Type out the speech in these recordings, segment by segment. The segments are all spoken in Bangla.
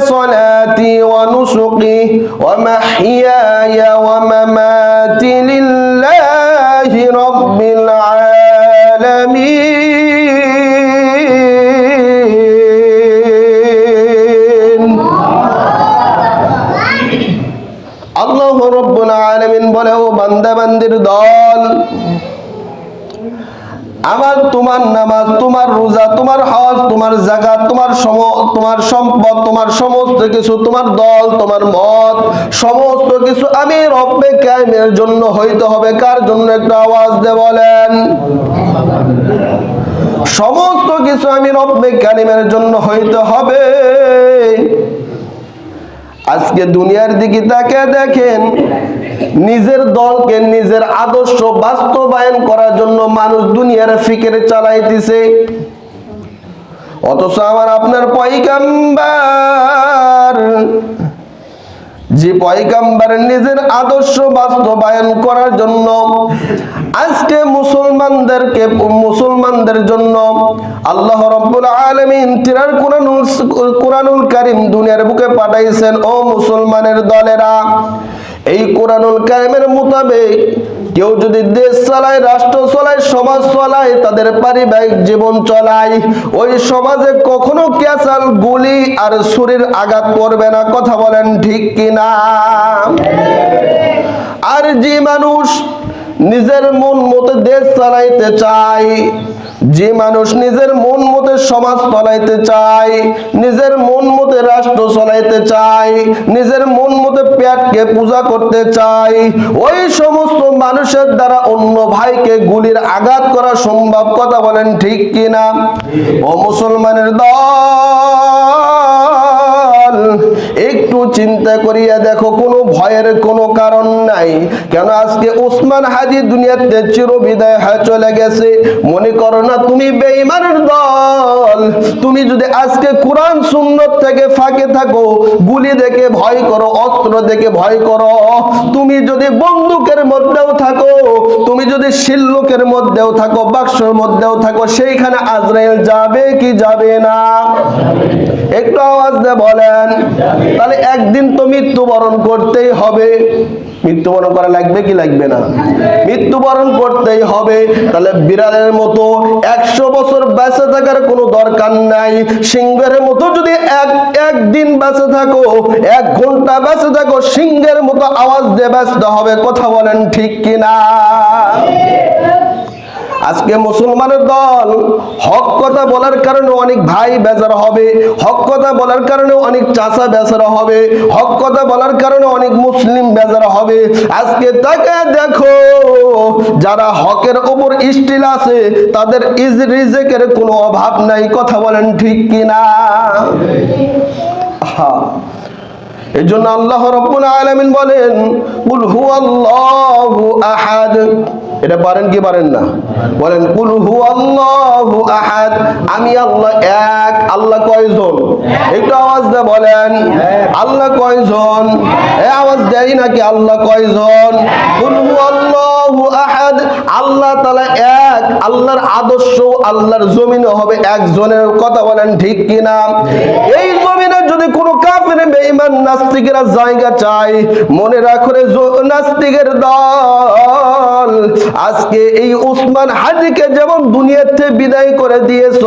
صلاتي ونسقي ومحياي ومماتي لله رب العالمين আল্লাহ রব্বুল আলামিন বলে ও বান্দা বান্দির দল আমার তোমার নামাজ, তোমার রোজা, তোমার হজ, তোমার জাকাত তোমার সম, তোমার সম্পদ, তোমার সমস্ত কিছু, তোমার দল, তোমার মত, সমস্ত কিছু আমি রব্বে কায়েমের জন্য হইতে হবে। কার জন্য একটু আওয়াজ দে বলেন? সমস্ত কিছু আমি রব্বে কারিমের জন্য হইতে হবে। আজকে দুনিয়ার দিকে তাকে দেখেন নিজের দলকে নিজের আদর্শ বাস্তবায়ন করার জন্য মানুষ দুনিয়ার ফিকের চালাইতেছে। অথচ আমার আপনার পয়গাম্বার, যে পয়গাম্বার নিজের আদর্শ বাস্তবায়ন করার জন্য আজকে মুসলমানদেরকে, মুসলমানদের জন্য আল্লাহ রব্বুল আলামিন তিরার কোরআনুল কোরআনুল কারীম দুনিয়ার বুকে পাঠাইছেন, ও মুসলমানের দলেরা। এই কোরআনুল কায়েমের মোতাবেক কেউ যদি দেশ চালায়, রাষ্ট্র চলায়, সমাজ চলায়, তাদের পারিবারিক জীবন চলায়, ওই সমাজে কখনো ক্যাচাল, গুলি আর শরীর আঘাত করবে না। কথা বলেন ঠিক কিনা? আর যে মানুষ নিজের মন মতো দেশ চালাইতে চাই। যে মানুষ নিজের মন মতে সমাজ চলাইতে চায় নিজের মন মতে রাষ্ট্র চলাইতে চায় নিজের মন মতে পেটকে পূজা করতে চায় ওই সমস্ত মানুষের দ্বারা অন্য ভাইকে গুলির আঘাত করা সম্ভব কথা বলেন ঠিক কিনা? ও মুসলমানের দল! একটু চিন্তা করিয়া দেখো, কোনো ভয়ের কোনো কারণ নাই। কেন আজকে উসমান হাজি দুনিয়াতে চির হয়ে চলে গেছে? মনে করো না, তুমি বেঈমানের দল। তুমি যদি আজকে কোরআন সুন্নত থেকে ফাঁকে থাকো, গুলি দেখে ভয় করো, অস্ত্র দেখে ভয় করো, তুমি যদি বন্দুকের মধ্যেও থাকো, তুমি যদি শিল্লুকের মধ্যেও থাকো, বাক্সর মধ্যেও থাকো, সেইখানে আজরাইল যাবে কি যাবে না? একটু আওয়াজ দিয়ে বলেন। তাহলে একদিন তো মৃত্যুবরণ করতেই হবে। মৃত্যুবরণ করা লাগবে কি লাগবে না? মৃত্যুবরণ করতেই হবে। তাহলে বিড়ালের মতো একশো বছর বেঁচে থাকার কোনো দরকার নাই। সিংহের মতো যদি এক একদিন বেঁচে থাকো, এক ঘণ্টা বেঁচে থাকো, সিংহের মতো আওয়াজ দিয়ে ব্যস্ত হবে। কথা বলেন ঠিক কিনা? আজকে মুসলমানের দল হক কথা বলার কারণে অনেক ভাই বেজার হবে, হক কথা বলার কারণে অনেক চাচা বেজার হবে, হক কথা বলার কারণে অনেক মুসলিম বেজার হবে। আজকে তাকে দেখো, যারা হকের উপর স্টিল আছে, তাদের ইজ রিজেকের কোনো অভাব নাই, কথা বলেন ঠিক কিনা? হ্যাঁ এই জন্য আল্লাহ রব্বুল আলামিন বলেন, কুল হুয়াল্লাহু আহাদ। এটা পারেন কি পারেন না? বলেন, কুল হুয়াল্লাহু আহাদ। আমি আল্লাহ এক, আল্লাহ কয়জন? একটু আওয়াজ দিয়ে বলেন, আল্লাহ কয়জন? এ আওয়াজ দেয় নাকি, আল্লাহ কয়জন? কুল হুয়াল্লাহু আহাদ। আল্লাহ তাআলা এক, আল্লাহর আদর্শ, আল্লাহর জমিনে হবে একজনের। কথা বলেন ঠিক কিনা? এই জমিনে যদি কোনো কাফের বেঈমান নাস্তিকেরা জায়গা চায়, মনে রাখো রে নাস্তিকের দল। আজকে এই উসমান হাজিকে যেমন দুনিয়াতে বিদায় করে দিয়েছ,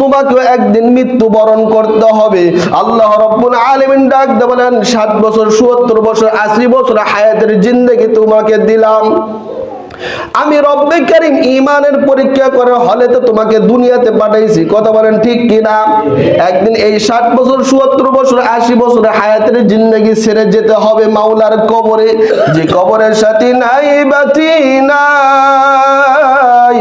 তোমাকেও একদিন মৃত্যুবরণ করতে হবে। আল্লাহ রব্বুল আলামিন ডাক বলেন ষাট বছর সত্তর বছর, আশি বছর হায়াতের জিন্দগি তোমাকে দিলাম। আমি রব্বে কারিম ইমানের পরীক্ষা করে হলে তো তোমাকে দুনিয়াতে পাঠাইছি। কথা বলেন ঠিক কিনা? একদিন এই ষাট বছর, সত্তর বছর, আশি বছর হায়াতের জিন্দগি ছেড়ে যেতে হবে মাওলার কবরে। যে কবরের সাথে নাই বাতি নাই।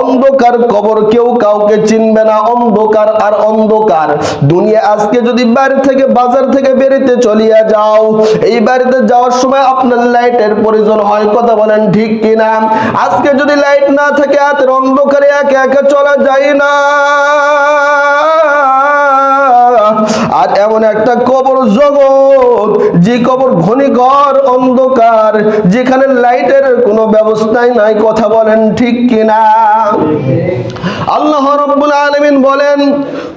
অন্ধকার কবর কেউ কাউকে চিনবে না, অন্ধকার আর অন্ধকার। দুনিয়া আজকে যদি বাড়ি থেকে বাজার থেকে বেরিতে চলিয়া যাও, এই বাড়িতে যাওয়ার সময় আপনার লাইটের প্রয়োজন হয়, কথা বলেন ঠিক কিনা? আজকে যদি লাইট না থাকে হাতের অন্ধকারে একে একে চলা যায় না। আর এমন একটা কবর জগৎ, যে কবর ঘনীঘর অন্ধকার, যেখানে লাইটের কোনো ব্যবস্থাই নাই, কথা বলেন ঠিক কিনা? আল্লাহ রব্বুল আলামিন বলেন,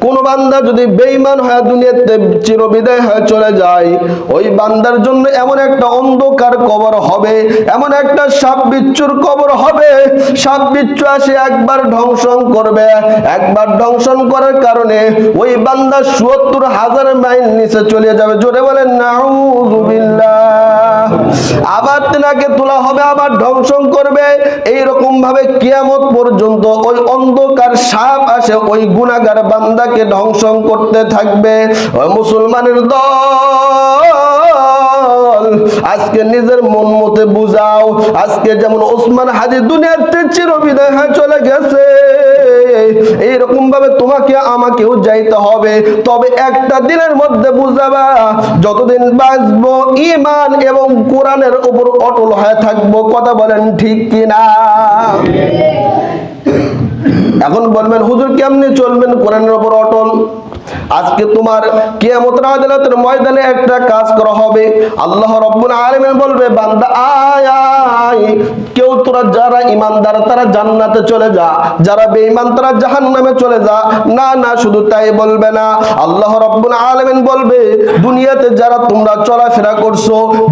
কোন বান্দা যদি বেঈমান হয়ে দুনিয়াতে চিরবিদায় হয়ে চলে যায়, ওই বান্দার জন্য এমন একটা অন্ধকার কবর হবে, এমন একটা সাপ বিচ্ছুর কবর হবে, সাপ বিচ্ছু আসে একবার ধ্বংসন করবে, একবার ধ্বংসন করার কারণে ওই বান্দা সত্তর হাজার মাইল নিচে চলে যাবে। জোরে বলেন নাউযুবিল্লাহ আবার তেনাকে তোলা হবে, আবার ধ্বংসন করবে। এই রকম ভাবে কিয়ামত পর্যন্ত ওই অন্ধকার সাপ আসে, ওই গুনাহগার বান্দাকে ধ্বংসন করতে থাকবে। ওই মুসলমানের দল, আজকে নিজের মন মতে বুঝাও। আজকে যেমন ওসমান হাজি দুনিয়াতে চিরবিদায় চলে গেছে। এইরকম ভাবে তোমাকে আমাকেও যাইতে হবে। তবে একটা দিনের মধ্যে বুঝাবা, যতদিন বাঁচবো ইমান এবং কোরআনের উপর অটল হয়ে থাকব। কথা বলেন ঠিক কিনা? এখন বলবেন, হুজুর, কেমনে চলবেন কোরআনের উপর অটল? আজকে তোমার কিয়ামতের আদালতের ময়দানে একটা কাজ করা হবে। আল্লাহ রব্বুল আলামিন বলবে, বান্দা আয়। কেউ তোরা যারা ইমানদার তারা জান্নাতে চলে যা। যারা বেঈমান, তারা জাহান্নামে চলে যা। না না, শুধু তাই বলবে না। আল্লাহ রব্বুল আলামিন বলবে, দুনিয়াতে যারা তোমরা চলাফেরা করছ,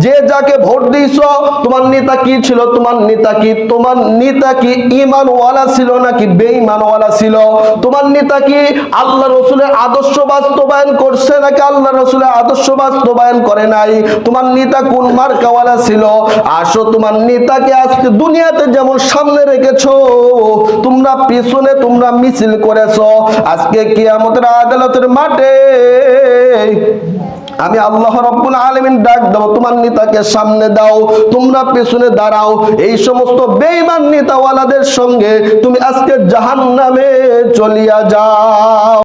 যে যাকে ভোট দিয়েছ, তোমার নেতা কি ছিল, তোমার নেতা কি? তোমার নেতা কি ইমানওয়ালা ছিল নাকি বেঈমানওয়ালা ছিল? তোমার নেতা কি আল্লাহ রসুলের আদর্শ বাস্তবায়ন করছে নাকি আল্লাহ রসুলের আদর্শ বাস্তবায়ন করে নাই? তোমার নেতা কোন মার্কাওয়ালা ছিল? আসো, তোমার নেতাকে আজকে দুনিয়াতে যেমন সামনে রেখেছো, তোমরা পিছনে তোমরা মিছিল করেছ, আজকে কিয়ামতের আদালতের মাঠে আমি আল্লাহ রব্বুল আলামিন ডাক দেবো, তোমার নেতাকে সামনে দাও, তোমরা পেছনে দাঁড়াও। এই সমস্ত বেইমান নেতাওয়ালাদের সঙ্গে তুমি আজকে জাহান্নামে চলিয়া যাও।